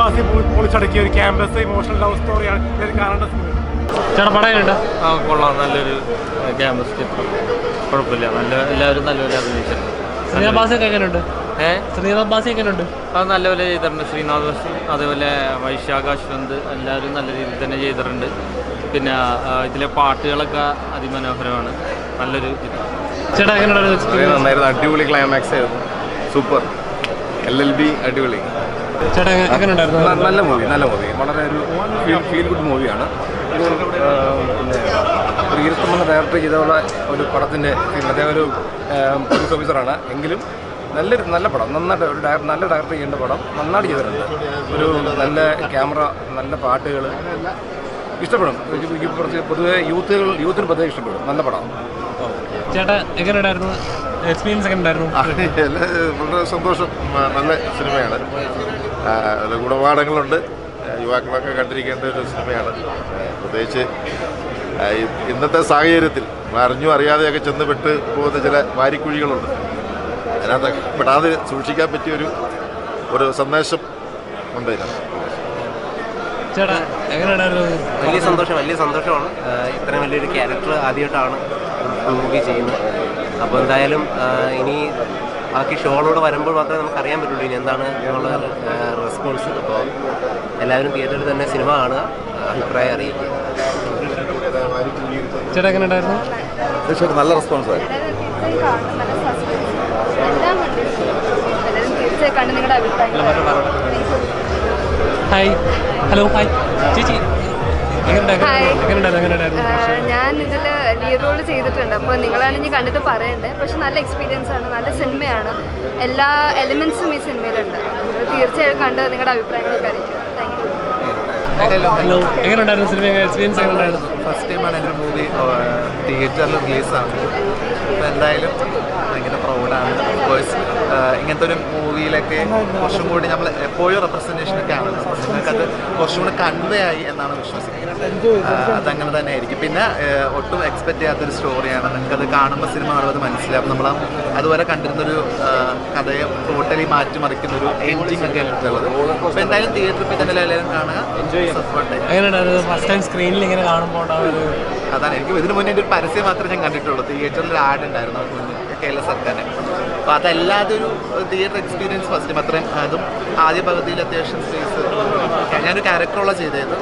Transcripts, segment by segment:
ബാസി പൊളിച്ചടക്കിയ ഒരു campus emotional love സ്റ്റോറിയാണ് ഇതിൽ കാണേണ്ട സിനിമ ചേട്ടാ പടം ആ കൊള്ളാം. നല്ലൊരു ക്യാമ്പസ് ചിത്രം കുഴപ്പമില്ല. നല്ല എല്ലാവരും നല്ലപോലെ അഭിനയിച്ചിട്ടുണ്ട് ശ്രീനാഥ് എങ്ങനെയുണ്ട് ഏ? ശ്രീനാഥ് ബാസി എങ്ങനെയുണ്ട് അത് നല്ലപോലെ ചെയ്തിട്ടുണ്ട്. ശ്രീനാഥ് ബസ് അതേപോലെ വൈശാഖ അശ്വന്ത് എല്ലാവരും നല്ല രീതിയിൽ തന്നെ ചെയ്തിട്ടുണ്ട്. പിന്നെ ഇതിലെ പാട്ടുകളൊക്കെ അതിമനോഹരമാണ്. നല്ലൊരു ചേട്ടാ എങ്ങനെയുണ്ട്? നന്നായിരുന്നു. അടിപൊളി ക്ലൈമാക്സ് ആയിരുന്നു. സൂപ്പർ. എൽ എൽ ബി അടിപൊളി. ചേട്ടാ എങ്ങനെ- ഉണ്ടായിരുന്നു? നല്ല മൂവി നല്ല മൂവി വളരെ ഒരു ഫീൽ ഫീൽ ഗുഡ് മൂവിയാണ് ഒരു ഒരു ഡയറക്ടർ ചെയ്തുള്ള ഒരു പടത്തിന്റെ അദ്ദേഹം ഒരു പോലീസ് ഓഫീസറാണ് എങ്കിലും നല്ലൊരു നല്ല പടം. നന്നായിട്ട് ഒരു ഡയറക്ടർ നല്ല ഡയറക്ടർ ചെയ്യേണ്ട പടം നന്നായിട്ട് ചെയ്തിട്ടുണ്ട്. ഒരു നല്ല ക്യാമറ നല്ല പാട്ടുകൾ ഇഷ്ടപ്പെടും. കുറച്ച് പൊതുവെ യൂത്തുകൾ യൂത്തിന് പൊതുവെ ഇഷ്ടപ്പെടും. നല്ല പടം. ചേട്ടാ എങ്ങനെയുണ്ടായിരുന്നു എക്സ്പീരിയൻസ് ഒക്കെ ഉണ്ടായിരുന്നു. വളരെ സന്തോഷം. നല്ല സിനിമയാണ്. ഗുണപാഠങ്ങളുണ്ട്. യുവാക്കളൊക്കെ കണ്ടിരിക്കേണ്ട ഒരു സിനിമയാണ്. പ്രത്യേകിച്ച് ഇന്നത്തെ സാഹചര്യത്തിൽ അറിഞ്ഞു അറിയാതെയൊക്കെ ചെന്ന് പെട്ട് പോകുന്ന ചില വാരിക്കുഴികളുണ്ട്. അതിനകത്ത് പെടാതെ സൂക്ഷിക്കാൻ പറ്റിയൊരു ഒരു സന്ദേശം ഉണ്ട് ഇതിനകത്ത്. വലിയ സന്തോഷം വലിയ സന്തോഷമാണ്. ഇത്രയും വലിയൊരു ക്യാരക്ടർ ആദ്യമായിട്ടാണ് മൂവി ചെയ്യുന്നത്. അപ്പോൾ എന്തായാലും ഇനി ബാക്കി ഷോകളോട് വരുമ്പോൾ മാത്രമേ നമുക്ക് അറിയാൻ പറ്റുള്ളൂ ഇനി എന്താണ് എന്നുള്ള റെസ്പോൺസ് അപ്പോൾ എല്ലാവരും തിയേറ്ററിൽ തന്നെ സിനിമ കാണുക അഭിപ്രായം അറിയിക്കുക. ചേട്ടാ എങ്ങനെയുണ്ടായിരുന്നു തീർച്ചയായിട്ടും നല്ല റെസ്പോൺസ് ആയിരുന്നു. ഹായ് ഹലോ ഹായ് ചേച്ചി ഞാൻ ഇതിൽ ലീഡ് റോൾ ചെയ്തിട്ടുണ്ട്. അപ്പോൾ നിങ്ങളാണ് ഇനി കണ്ടിട്ട് പറയണ്ടേ പക്ഷെ നല്ല എക്സ്പീരിയൻസ് ആണ്. നല്ല സിനിമയാണ്. എല്ലാ എലിമെന്റ്സും ഈ സിനിമയിലുണ്ട്. തീർച്ചയായും കണ്ട് നിങ്ങളുടെ അഭിപ്രായങ്ങളൊക്കെ അറിയിക്കും താങ്ക് യു ഹലോ എങ്ങനെയുണ്ടായിരുന്നു സിനിമ? എക്സ്പീരിയൻസ് എങ്ങനെയുണ്ടായിരുന്നു? ഫസ്റ്റ് ടൈമാണ് എന്റെ മൂവി തിയേറ്ററിൽ റിലീസാണ് അപ്പോൾ എന്തായാലും ഭയങ്കര പ്രൗഡാണ് ഇങ്ങനത്തെ ഒരു മൂവിയിലൊക്കെ കുറച്ചും കൂടി നമ്മൾ എപ്പോഴും റെപ്രസെന്റേഷനൊക്കെ ആണ് നിങ്ങൾക്കത് കുറച്ചും കൂടി കൺവേ ആയി എന്നാണ് വിശ്വസിക്കുന്നത്. അതങ്ങനെ തന്നെ ആയിരിക്കും പിന്നെ ഒട്ടും എക്സ്പെക്ട് ചെയ്യാത്തൊരു സ്റ്റോറിയാണ് നിങ്ങൾക്കത് കാണുമ്പോൾ സിനിമ കാണുമ്പോൾ അത് മനസ്സിലാവും. നമ്മൾ അതുവരെ കണ്ടിരുന്നൊരു കഥയെ ടോട്ടലി മാറ്റിമറിക്കുന്ന ഒരു എൻഡിങ് ഒക്കെ ഉള്ളത് അപ്പോൾ എന്തായാലും തിയേറ്ററിൽ പോയി തന്നെ എല്ലാവരും കാണുക. എങ്ങനെയുണ്ടായിരുന്നു ഫസ്റ്റ് ടൈം സ്ക്രീനിൽ ഇങ്ങനെ കാണുമ്പോൾ ഒരു അതാണ്. എനിക്ക് ഇതിനു മുന്നേ ഒരു പരസ്യം മാത്രമേ ഞാൻ കണ്ടിട്ടുള്ളൂ. തിയേറ്ററിൽ ആഡ് ഉണ്ടായിരുന്നു. കേരള സർക്കാരിന്. അപ്പോൾ അതല്ലാതെ ഒരു തിയേറ്റർ എക്സ്പീരിയൻസ് ഫസ്റ്റ് അത്രയും അതും ആദ്യ പകുതിയിൽ അത്യാവശ്യം സ്പേസ് ഞാനൊരു ക്യാരക്ടറുള്ള ചെയ്തത്.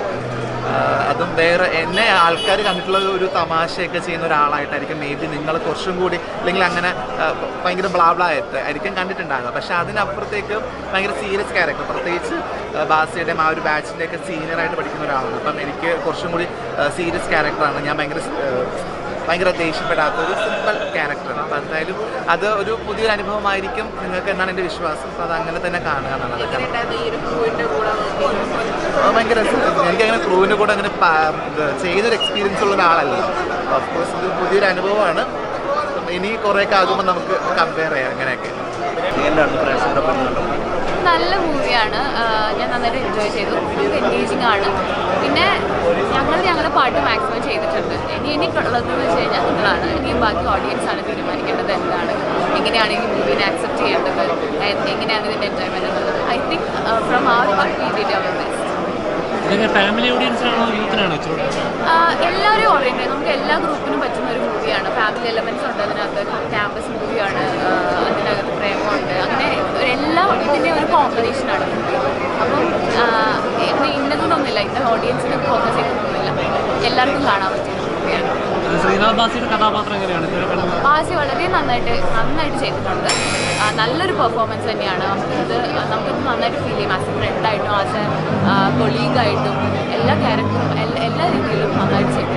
അതും വേറെ എന്നെ ആൾക്കാർ കണ്ടിട്ടുള്ള ഒരു തമാശയൊക്കെ ചെയ്യുന്ന ഒരാളായിട്ടായിരിക്കും മേ ബി നിങ്ങൾ കുറച്ചും കൂടി അല്ലെങ്കിൽ അങ്ങനെ ഭയങ്കര ബ്ലാബ്ലായിട്ട് ആയിരിക്കും കണ്ടിട്ടുണ്ടാകുക പക്ഷെ അതിനപ്പുറത്തേക്ക് ഭയങ്കര സീരിയസ് ക്യാരക്ടർ പ്രത്യേകിച്ച് ബാസിയുടെ ആ ഒരു ബാച്ചിന്റെയൊക്കെ സീനിയറായിട്ട് പഠിക്കുന്ന ഒരാളാണ്. അപ്പം എനിക്ക് കുറച്ചും കൂടി സീരിയസ് ക്യാരക്ടറാണ് ഞാൻ ഭയങ്കര ഭയങ്കര ദേഷ്യപ്പെടാത്ത ഒരു സിമ്പിൾ ക്യാരക്ടറാണ് അപ്പം എന്തായാലും അത് ഒരു പുതിയൊരു അനുഭവമായിരിക്കും. നിങ്ങൾക്ക് എന്നാണ് എന്റെ വിശ്വാസം? അപ്പോൾ അത് അങ്ങനെ തന്നെ കാണുക എന്നുള്ളത് ഭയങ്കര. എനിക്കങ്ങനെ ക്രൂവിന്റെ കൂടെ അങ്ങനെ ചെയ്തൊരു എക്സ്പീരിയൻസ് ഉള്ള ഒരാളല്ല. ഓഫ്കോഴ്സ് ഇത് പുതിയൊരു അനുഭവമാണ്. ഇനി ഇനി കുറേയൊക്കെ ആകുമ്പോൾ നമുക്ക് കമ്പയർ ചെയ്യാം അങ്ങനെയൊക്കെ നല്ല മൂവിയാണ്. ഞാൻ നന്നായിട്ട് എൻജോയ് ചെയ്തു. എൻഗേജിങ് ആണ്. പിന്നെ ഞങ്ങൾ ഞങ്ങളുടെ പാട്ട് മാക്സിമം ചെയ്തിട്ടുണ്ട്. ഉള്ളതെന്ന് വെച്ച് കഴിഞ്ഞാൽ നിങ്ങളാണ് ഇനി ബാക്കി ഓഡിയൻസ് ആണ് തീരുമാനിക്കേണ്ടത് എന്താണ് എങ്ങനെയാണ് ഈ മൂവിനെ ആക്സെപ്റ്റ് ചെയ്യേണ്ടത് എങ്ങനെയാണ് ഇതിന്റെ എൻജോയ്മെന്റ് എന്നുള്ളത്. ഐ തിങ്ക് ഫ്രം ആ part we did our best family ഓഡിയൻസിനാണോ യൂത്തിനാണോ ഇച്ചിരി എല്ലാവരും ഓറിയന്റഡ് നമുക്ക് എല്ലാ ഗ്രൂപ്പിനും പറ്റുന്ന ഒരു മൂവിയാണ് ഫാമിലി എലമെന്റ്സ് ഉണ്ട് അതിനകത്ത്. ക്യാമ്പസ് മൂവിയാണ് അതിനകത്ത് പ്രേമമുണ്ട് അങ്ങനെ എല്ലാ ഇതിന്റെ ഒരു കോമ്പിനേഷനാണ് മൂവി അപ്പം ഇന്നതൊന്നുമില്ല. ഇന്ന ഓഡിയൻസിന് ഫോക്കസ് ചെയ്തൊന്നുമില്ല എല്ലാവർക്കും കാണാൻ മൂവിയാണ് ശ്രീനാഥ് ആസി വളരെ നന്നായിട്ട് നന്നായിട്ട് ചെയ്തിട്ടുണ്ട്. നല്ലൊരു പെർഫോമൻസ് തന്നെയാണ്. നമുക്കിത് നമുക്കിത് നന്നായിട്ട് ഫീൽ ചെയ്യും. ആസ് എ ഫ്രണ്ടായിട്ടും ആസ് എ കൊളീഗായിട്ടും എല്ലാ ക്യാരക്ടറും എല്ലാ രീതിയിലും നന്നായിട്ട് ചെയ്തിട്ടുണ്ട്